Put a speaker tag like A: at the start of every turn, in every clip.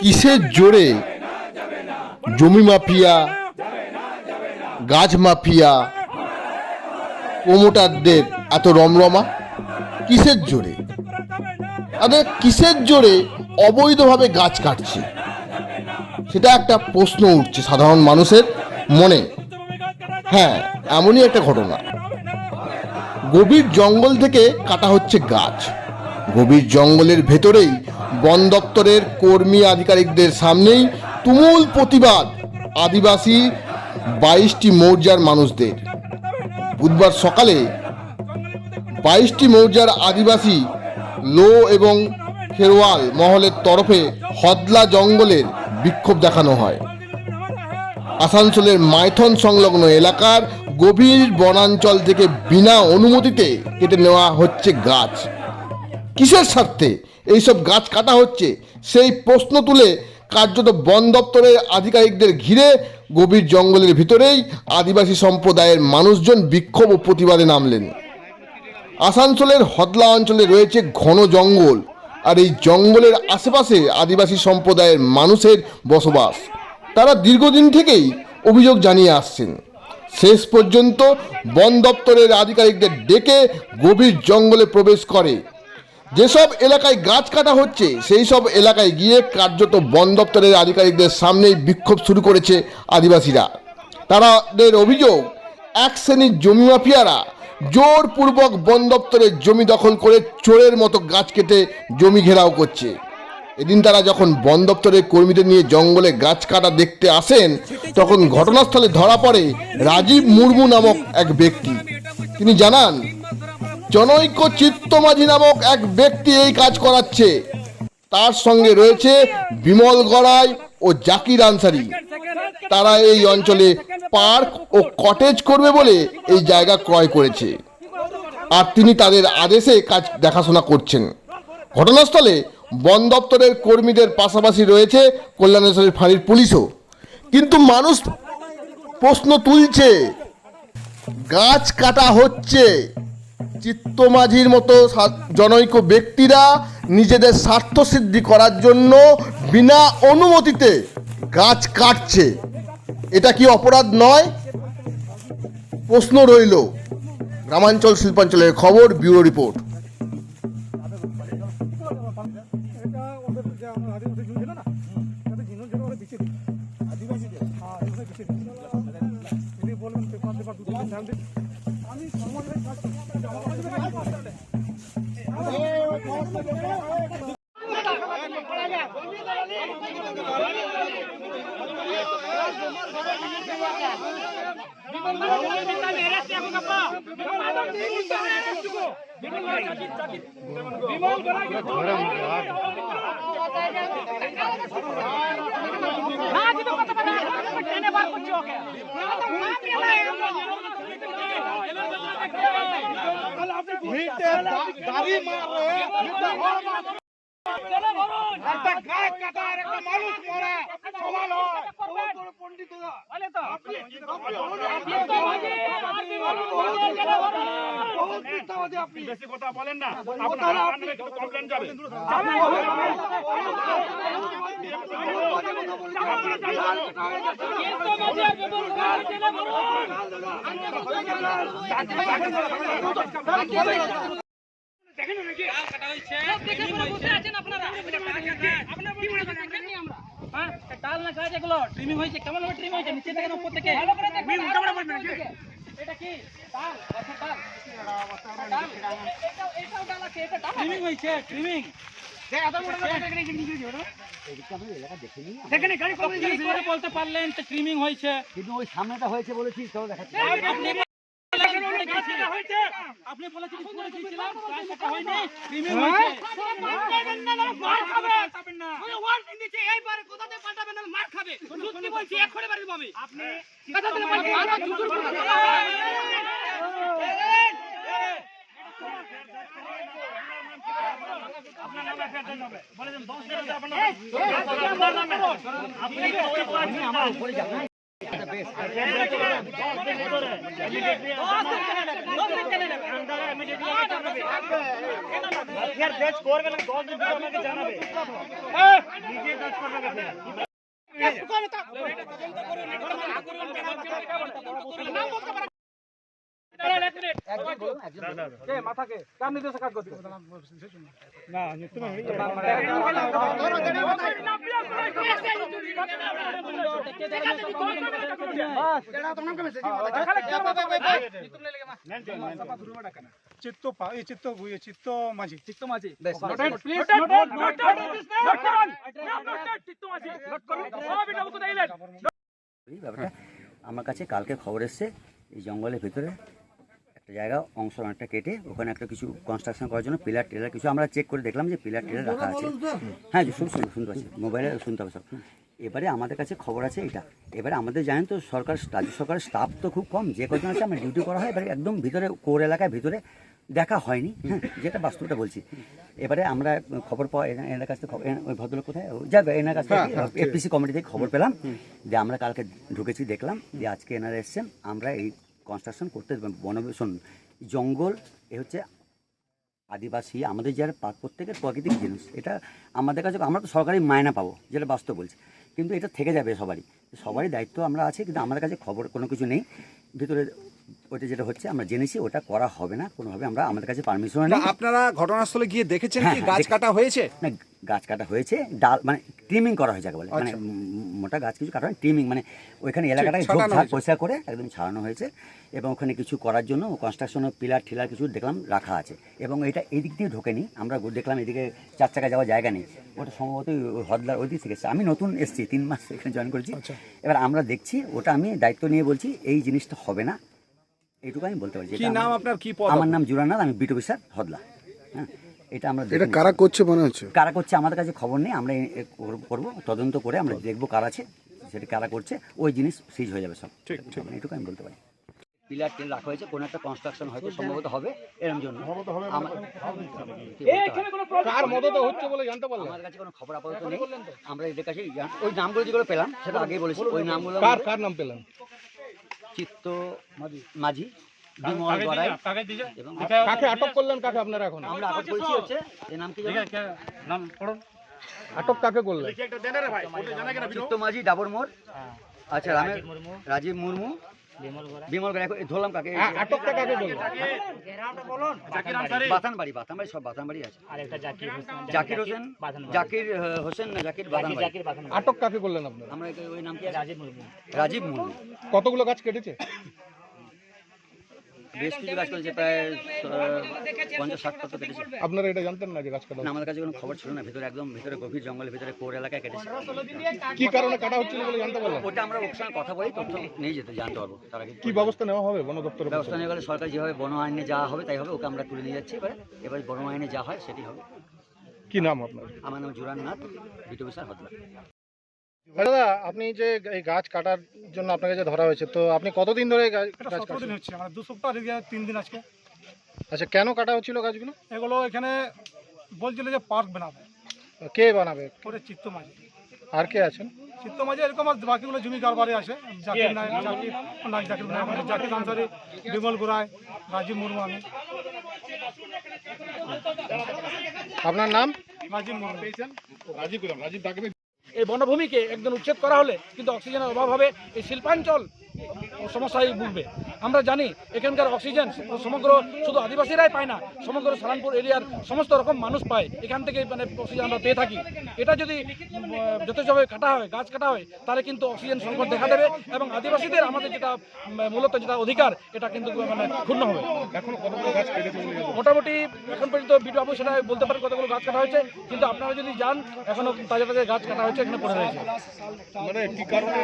A: কিসের জোরে? জমি মাফিয়া, গাছ মাফিয়া, প্রমোটারদের এত রমরমা? কিসের জোরে? তাদের কিসের জোরে অবৈধভাবে গাছ কাটছে? সেটা একটা প্রশ্ন উঠছে সাধারণ মানুষের মনে। হ্যাঁ এমনই একটা ঘটনা। গভীর জঙ্গল থেকে কাটা হচ্ছে গাছ। গভীর জঙ্গলের ভেতরেই বন দপ্তরের কর্মী আধিকারিকদের সামনেই তুমুল প্রতিবাদ আদিবাসী বাইশটি মৌজার মানুষদের। বুধবার সকালে বাইশটি মৌজার আদিবাসী লো এবং খেরওয়াল মহলের তরফে হদলা জঙ্গলের বিক্ষোভ দেখানো হয়। আসানসোলের মাইথন সংলগ্ন এলাকার গভীর বনাঞ্চল থেকে বিনা অনুমতিতে কেটে নেওয়া হচ্ছে গাছ। কিসের স্বার্থে এইসব গাছ কাটা হচ্ছে? সেই প্রশ্ন তুলে কার্যত বন দপ্তরের আধিকারিকদের ঘিরে গভীর জঙ্গলের ভিতরেই আদিবাসী সম্প্রদায়ের মানুষজন বিক্ষোভ ও প্রতিবাদে নামলেন। আসানসোলের হদলা অঞ্চলে রয়েছে ঘন জঙ্গল আর এই জঙ্গলের আশেপাশে আদিবাসী সম্প্রদায়ের মানুষের বসবাস। তারা দীর্ঘদিন থেকেই অভিযোগ জানিয়ে আসছেন। শেষ পর্যন্ত বন দপ্তরের আধিকারিকদের ডেকে গভীর জঙ্গলে প্রবেশ করে। যেসব এলাকায় গাছ কাটা হচ্ছে, সেই সব এলাকায় গিয়ে কার্যত বন দপ্তরের আধিকারিকদের সামনেই বিক্ষোভ শুরু করেছে আদিবাসীরা। তাদের অভিযোগ, এক শ্রেণির জমি মাফিয়ারা জোরপূর্বক বন দপ্তরের জমি দখল করে চোরের মতো গাছ কেটে জমি ঘেরাও করছে। এদিন তারা যখন বন দপ্তরের কর্মীদের নিয়ে জঙ্গলে গাছ কাটা দেখতে আসেন, তখন ঘটনাস্থলে ধরা পড়ে রাজীব মুর্মু নামক এক ব্যক্তি। তিনি জানান জনৈক চিত্তমাঝি নামক এক ব্যক্তি এই কাজ করাচ্ছে। তার সঙ্গে রয়েছে বিমল গড়াই ও জাকির আনসারি। তারা এই অঞ্চলে পার্ক ও কটেজ করবে বলে এই জায়গা ক্রয় করেছে। আর তিনি তাদের আদেশে কাজ দেখাশোনা করছেন। ঘটনাস্থলে বন দপ্তরের কর্মীদের পাশাপাশি রয়েছে কল্যাণেশ্বরের ফাঁড়ির পুলিশও। কিন্তু মানুষ প্রশ্ন তুলছে, গাছ কাটা হচ্ছে। চিত্তমাঝির মতো জনৈক ব্যক্তিরা নিজেদের স্বার্থ সিদ্ধি করার জন্য বিনা অনুমতিতে গাছ কাটছে। এটা কি অপরাধ নয়? প্রশ্ন রইল। গ্রামাঞ্চল শিল্পাঞ্চলের খবর, ব্যুরো রিপোর্ট।
B: না কিন্তু কত বড় ট্রেনে বার করছি ওকে না তো না পেলাম हिट दारी मार रहे हैं
C: একটা গাছ কাটা আর একটা মানুষ মরা সমান হয় পণ্ডিতরা আপনি
D: বেশি কথা বলেন না আপনার আমার নামে কিন্তু কমপ্লেন যাবে
E: ডাল না গাছ এগুলো ট্রিমিং হয়েছে কেমন ভাবে ট্রিমিং হয়েছে? নিচে থেকে উপর থেকে। এটা কি? ডাল? আচ্ছা ডাল। ডাল। এটাও- এটাও ডাল আছে, এটা ডাল। ট্রিমিং হয়েছে ট্রিমিং কি করে বলতে পারলেন ট্রিমিং হয়েছে?
F: কিন্তু ওই সামনেটা হয়েছে বলেছি দেখাচ্ছি।
E: গিয়েছিলাম। আপনি বলেছেন উপরে গিয়েছিলাম, গাছ কাটা হয়নি, ট্রিমিং হয়েছে। পাল্টাবেন না।
D: আপনার নামে একটা হবে। দশ দিন আপনার আপনার নামে আপনি আপনি আমার উপরে যাবেন।
B: কে মাথাকে কার নির্দেশে কাজ করতে না তুমি চিত্ত পা এই চিত্ত এই চিত্ত মাঝি। চিত্ত মাঝি
F: আমার কাছে কালকে খবর এসছে এই জঙ্গলের ভিতরে একটা জায়গা অংশ অনেকটা কেটে ওখানে একটা কিছু কনস্ট্রাকশন করার জন্য পিলার টিলার কিছু আমরা চেক করে দেখলাম যে পিলার টিলার রাখা আছে। হ্যাঁ শুন শুন শুনতে পাচ্ছি। মোবাইলে শুনতে হবে সব। এবারে আমাদের কাছে খবর আছে এটা। এবারে আমাদের জানেন তো সরকার রাজ্য সরকারের স্টাফ তো খুব কম। যে কজন আছে আমরা ডিউটি করা হয় এবারে একদম ভিতরে কোর এলাকায় ভিতরে দেখা হয়নি। হ্যাঁ যেটা বাস্তবটা বলছি। এবারে আমরা খবর পাওয়া এনার কাছ থেকে ওই ভদ্রলোক কোথায়? যাবে এনার কাছ থেকে এপিসি কমিটি থেকে খবর পেলাম। যে আমরা কালকে ঢুকেছি দেখলাম যে আজকে এনারা এসছেন। আমরা এই কনস্ট্রাকশন করতে বনবেশন জঙ্গল এ হচ্ছে আদিবাসী আমাদের যারা প্রত্যেকের প্রাকৃতিক জিনিস। এটা আমাদের কাছে আমরা তো সরকারি মায়না পাবো যেটা বাস্তব বলছি। কিন্তু এটা থেকে যাবে সবারই। সবারই দায়িত্ব আমরা আছে কিন্তু আমাদের কাছে খবর কোনো কিছু নেই। ভিতরে ওটা যেটা হচ্ছে আমরা জেনেছি ওটা করা হবে না কোনোভাবে আমরা আমাদের কাছে পারমিশন নেই।
G: আপনারা ঘটনাস্থলে গিয়ে দেখেছেন
F: হ্যাঁ,
G: কি
F: হ্যাঁ,
G: গাছ কাটা হয়েছে?
F: না গাছ কাটা হয়েছে ডাল মানে ট্রিমিং করা হয়েছে যাকে বলে মানে
G: আচ্ছা।
F: মোটা গাছ কিছু কাটা ট্রিমিং মানে ওইখানে এলাকাটাকে
G: হয়েছে।
F: পরিষ্কার করে একদম ছাড়ানো হয়েছে এবং ওখানে কিছু করার জন্য কনস্ট্রাকশনের পিলার ঠিলার কিছু দেখলাম রাখা আছে। এবং এটা এদিক দিয়ে ঢোকেনি আমরা দেখলাম এদিকে চার চাকা যাওয়ার জায়গা নেই। ওটা সম্ভবত হদলার ওই দিক থেকে আমি নতুন এসেছি তিন মাস এখানে জয়েন করেছি।
G: আচ্ছা।
F: এবার আমরা দেখছি ওটা আমি দায়িত্ব নিয়ে বলছি এই জিনিসটা হবে না। এইটুকু আমি বলতে পারছি।
G: নাম
F: আমার- নাম জুরানাথ আমি বিটু স্যার হদলা হ্যাঁ। এটা আমরা
H: এটা কারা করছে মনে হচ্ছে?
F: কারা করছে আমাদের কাছে খবর নেই আমরা করব করব, তদন্ত করে আমরা দেখব কারা আছে সেটা কারা করছে ওই জিনিস সিজ হয়ে যাবে সব। ঠিক ঠিক। এটুকু আমি বলতে পারি। পিলার টিল রাখা হয়েছে কোনো একটা কনস্ট্রাকশন হয়তো সম্ভবত হবে এরকম জন্য। আমার- কাছে কোনো খবর আপাতত নেই। আমরা এদের কাছে ওই নামগুলো যেগুলো পেলাম সেটা আগেই বলেছি। ওই নামগুলো
B: কার কার নাম পেলেন?
F: চিত্ত মাঝি। বিমল গড়াই এবং
B: কাকে আটক করলেন? কাকে আপনারা এখন?
F: আমরা আটক করেছি হচ্ছে এই নাম কি
D: নাম পড়ো
B: আটক কাকে করলেন?
F: চিত্ত মাঝি ডাবর মোড়। আচ্ছা রামের রাজীব মুর্মু। বিমল গড়াই। ধরলাম কাকে।
B: আটকটা কাকে
F: বাতানবাড়ি বাতানবাড়ি সব বাতানবাড়ি আছে। জাকির হোসেন জাকির হোসেন? না জাকির
B: আটক কাকে করলেন আপনারা?
F: আমরা ওই নাম কি রাজীব মুর্মু। রাজীব মুর্মু।
B: কতগুলো গাছ কেটেছে?
F: বেশ কিছু করেছে প্রায় পঞ্চাশ ষাট কেটেছে
B: আপনারা এটা জানতেন না যে গাছ কাটা
F: না আমাদের কাছে কোনো খবর ছিল না ভিতরে একদম ভিতরে গভীর জঙ্গলের ভিতরে কোর এলাকায় কেটেছে
B: কি কারণে কাটা হচ্ছিল বলে জানতে পারলাম?
F: ওটা আমরা ওর সঙ্গে কথা বলি তথ্য নিয়ে যেতে জানতে পারব। তার আগে
B: কি ব্যবস্থা নেওয়া হবে বন দপ্তরের
F: ব্যবস্থা নিয়ে গেলে সরকার যেভাবে বন আইনে যা হবে তাই হবে ওকে আমরা তুলে নিয়ে যাচ্ছি। এবারে এবার বন আইনে যা হয় সেটি হবে?
B: কি নাম আপনার?
F: আমার নাম জুরান নাথ বিটু স্যার হতলা
B: দাদা আপনি যে এই গাছ কাটার জন্য আপনাকে যে ধরা হয়েছে তো আপনি কতদিন ধরে গাছ
I: এটা
B: গাছ
I: সতেরো
B: কাটছেন?
I: দিন হচ্ছে মানে দু সপ্তাহ তিন দিন আজকে।
B: আচ্ছা কেন কাটা হচ্ছিল গাছগুলো?
I: এগুলো এখানে বলছিল যে পার্ক বানাবে।
B: কে বানাবে?
I: করে চিত্ত মাঝে
B: আর কে আছেন?
I: চিত্ত মাঝে এরকম আর বাকিগুলো জমি কারবারে আছে। জাকির নায়ক জাকির না জাকির নায়ক মানে জাকির আনসারি বিমল গোড়ায় রাজীব মুর্মু আমি।
B: আপনার নাম?
I: রাজীব মুর্মু।
B: রাজীব রাজীব
E: এই বনভূমিকে একদম উচ্ছেদ করা হলে কিন্তু অক্সিজেনের অভাব হবে। এই শিল্পাঞ্চল সমস্যায় ভুগবে। আমরা জানি এখানকার অক্সিজেন সমগ্র শুধু আদিবাসীরাই পায় না সমগ্র সালানপুর এরিয়ার সমস্ত রকম মানুষ পায়। এখান থেকে মানে অক্সিজেন আমরা পেয়ে থাকি। এটা যদি যথেষ্টভাবে কাটা হয় গাছ কাটা হয় তাহলে কিন্তু অক্সিজেন সংকট দেখা দেবে এবং আদিবাসীদের আমাদের যেটা মূলত যেটা অধিকার এটা কিন্তু মানে ক্ষুণ্ণ হবে। মোটামুটি এখন পর্যন্ত বিটু বাবু সেটা বলতে পারেন কতগুলো গাছ কাটা হয়েছে কিন্তু আপনারা যদি যান এখনও তাজা তাজা গাছ কাটা হয়েছে এখানে পড়ে রয়েছে।
B: মানে কি কারণে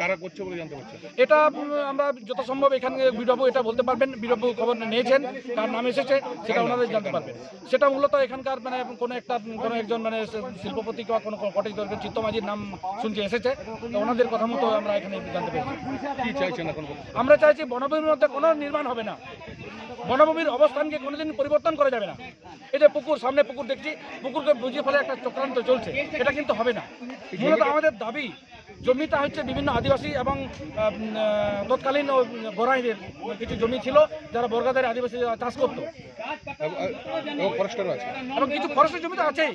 B: কারা করছে বলে জানতে পারছেন?
E: এটা আমরা যত সম্ভব এখানে বীরবাবু এটা বলতে পারবেন বীরবাবু খবর নিয়েছেন কার নাম এসেছে সেটা ওনাদের জানতে পারবেন। সেটা মূলত এখানকার মানে কোনো একটা কোনো একজন মানে শিল্পপতি বা কোনো কটেজ দরকার চিত্তমাঝির নাম শুনছি এসেছে তো ওনাদের কথা মতো আমরা এখানে জানতে পেরেছি। আমরা চাইছি বনভূমির মধ্যে কোনো নির্মাণ হবে না। বনভূমির অবস্থানকে কোনোদিন পরিবর্তন করা যাবে না। যে পুকুর, সামনে পুকুর দেখছি, পুকুরকে বুঝিয়ে ফেলে একটা চক্রান্ত চলছে। এটা কিন্তু হবে না। মূলত আমাদের দাবি, জমিটা হচ্ছে বিভিন্ন আদিবাসী এবং তৎকালীন বরাইদের কিছু জমি ছিল, যারা বর্গাদের আদিবাসী চাষ করতো।
I: এবং ফরেস্টারও আছে।
E: এবং কিছু ফরেস্টের জমি তো আছেই।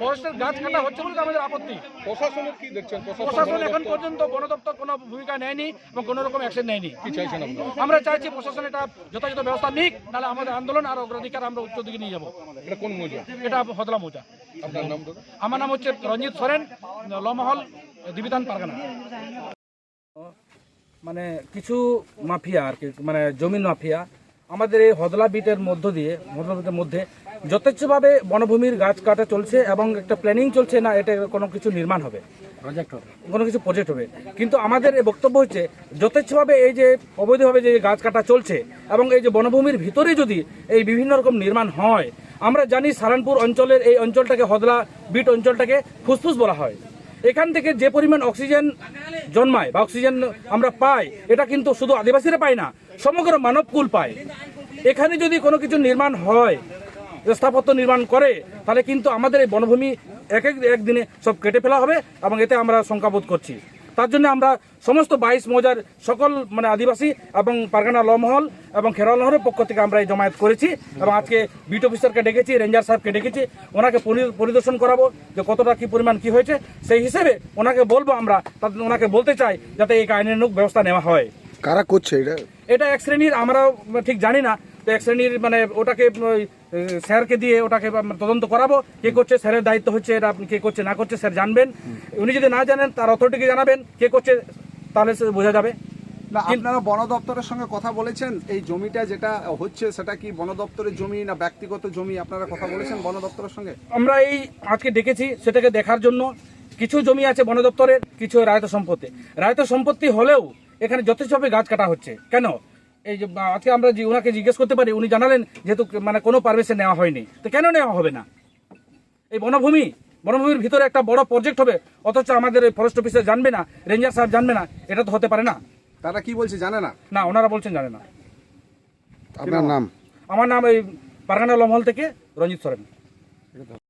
E: ফরেস্টের গাছ কাটা হচ্ছে বলে তো আমাদের আপত্তি।
I: প্রশাসনের কি দেখছেন?
E: প্রশাসন এখন পর্যন্ত বন দপ্তর কোনো ভূমিকা নেয়নি এবং কোনো রকম অ্যাকশন নেয়নি।
I: কি চাইছেন আপনারা?
E: আমরা চাইছি প্রশাসন এটা যথাযথ ব্যবস্থা নিক নাহলে আমাদের আন্দোলন আর অগ্রাধিকার আমরা উচ্চ দিকে নিয়ে যাব।
I: এটা কোন মৌজা?
E: এটা হদলা মোচা
I: আপনার নাম
E: আমার নাম হচ্ছে রঞ্জিত সোরেন লমহল দিবিধান পারগানা। মানে কিছু মাফিয়া আর কি মানে জমির মাফিয়া আমাদের এই হদলা বিটের মধ্য দিয়ে হদলা বিটের মধ্যে যথেচ্ছভাবে বনভূমির গাছ কাটা চলছে এবং একটা প্ল্যানিং চলছে না এটা কোনো কিছু নির্মাণ হবে। প্রজেক্ট হবে। কোনো কিছু প্রজেক্ট হবে। কিন্তু আমাদের এই বক্তব্য হচ্ছে যথেচ্ছভাবে এই যে অবৈধভাবে যে গাছ কাটা চলছে এবং এই যে বনভূমির ভিতরে যদি এই বিভিন্ন রকম নির্মাণ হয় আমরা জানি সারানপুর অঞ্চলের এই অঞ্চলটাকে হদলা বিট অঞ্চলটাকে ফুসফুস বলা হয়। এখান থেকে যে পরিমাণ অক্সিজেন জন্মায় বা অক্সিজেন আমরা পাই, এটা কিন্তু শুধু আদিবাসীরা পায় না, সমগ্র মানবকুল পায়। এখানে যদি কোনো কিছু নির্মাণ হয়, স্থাপত্য নির্মাণ করে, তাহলে কিন্তু আমাদের এই বনভূমি এক এক একদিনে সব কেটে ফেলা হবে এবং এতে আমরা শঙ্কাবোধ করছি। তার জন্য আমরা সমস্ত বাইশ মৌজার সকল মানে আদিবাসী এবং পারগানা লমহল এবং খেরাল নহরের পক্ষ থেকে আমরা এই জমায়েত করেছি এবং আজকে বিট অফিসারকে ডেকেছি রেঞ্জার সাহেবকে ডেকেছি ওনাকে পরিদর্শন করাবো যে কতটা কি পরিমাণ কি হয়েছে। সেই হিসেবে ওনাকে বলব আমরা ওনাকে বলতে চাই যাতে এই আইনানুক ব্যবস্থা নেওয়া হয়।
G: কারা করছে এটা?
E: এটা এক শ্রেণির আমরা ঠিক জানি না তো এক শ্রেণির মানে ওটাকে স্যারকে দিয়ে ওটাকে আমরা তদন্ত করাবো। কে করছে স্যারের দায়িত্ব হচ্ছে এটা আপনি কে করছে না করছে স্যার জানবেন। উনি যদি না জানেন তার অথরিটিকে জানাবেন। কে করছে তাহলে সে বোঝা যাবে।
G: আপনারা বন দপ্তরের সঙ্গে কথা বলেছেন। এই জমিটা যেটা হচ্ছে সেটা কি বন দপ্তরের জমি না ব্যক্তিগত জমি? আপনারা কথা বলেছেন বন দপ্তরের সঙ্গে?
E: আমরা এই আজকে ডেকেছি সেটাকে দেখার জন্য। কিছু জমি আছে বন দপ্তরের কিছু রায়ত সম্পত্তি। রায়ত সম্পত্তি হলেও এখানে যথেষ্টভাবে গাছ কাটা হচ্ছে। কেন? এই যে আজকে আমরা যে ওনাকে জিজ্ঞেস করতে পারি উনি জানালেন যেহেতু মানে কোনো পারমিশন নেওয়া হয়নি। তো কেন নেওয়া হবে না? এই বনভূমি বনভূমির ভিতরে একটা বড় প্রজেক্ট হবে অথচ আমাদের এই ফরেস্ট অফিসার জানবে না রেঞ্জার সাহেব জানবে না এটা তো হতে পারে না।
G: তারা কি বলছে জানে না?
E: না ওনারা বলছেন জানে না।
G: আপনার নাম?
E: আমার নাম এই পারগানা লমহল থেকে রঞ্জিত সরেন।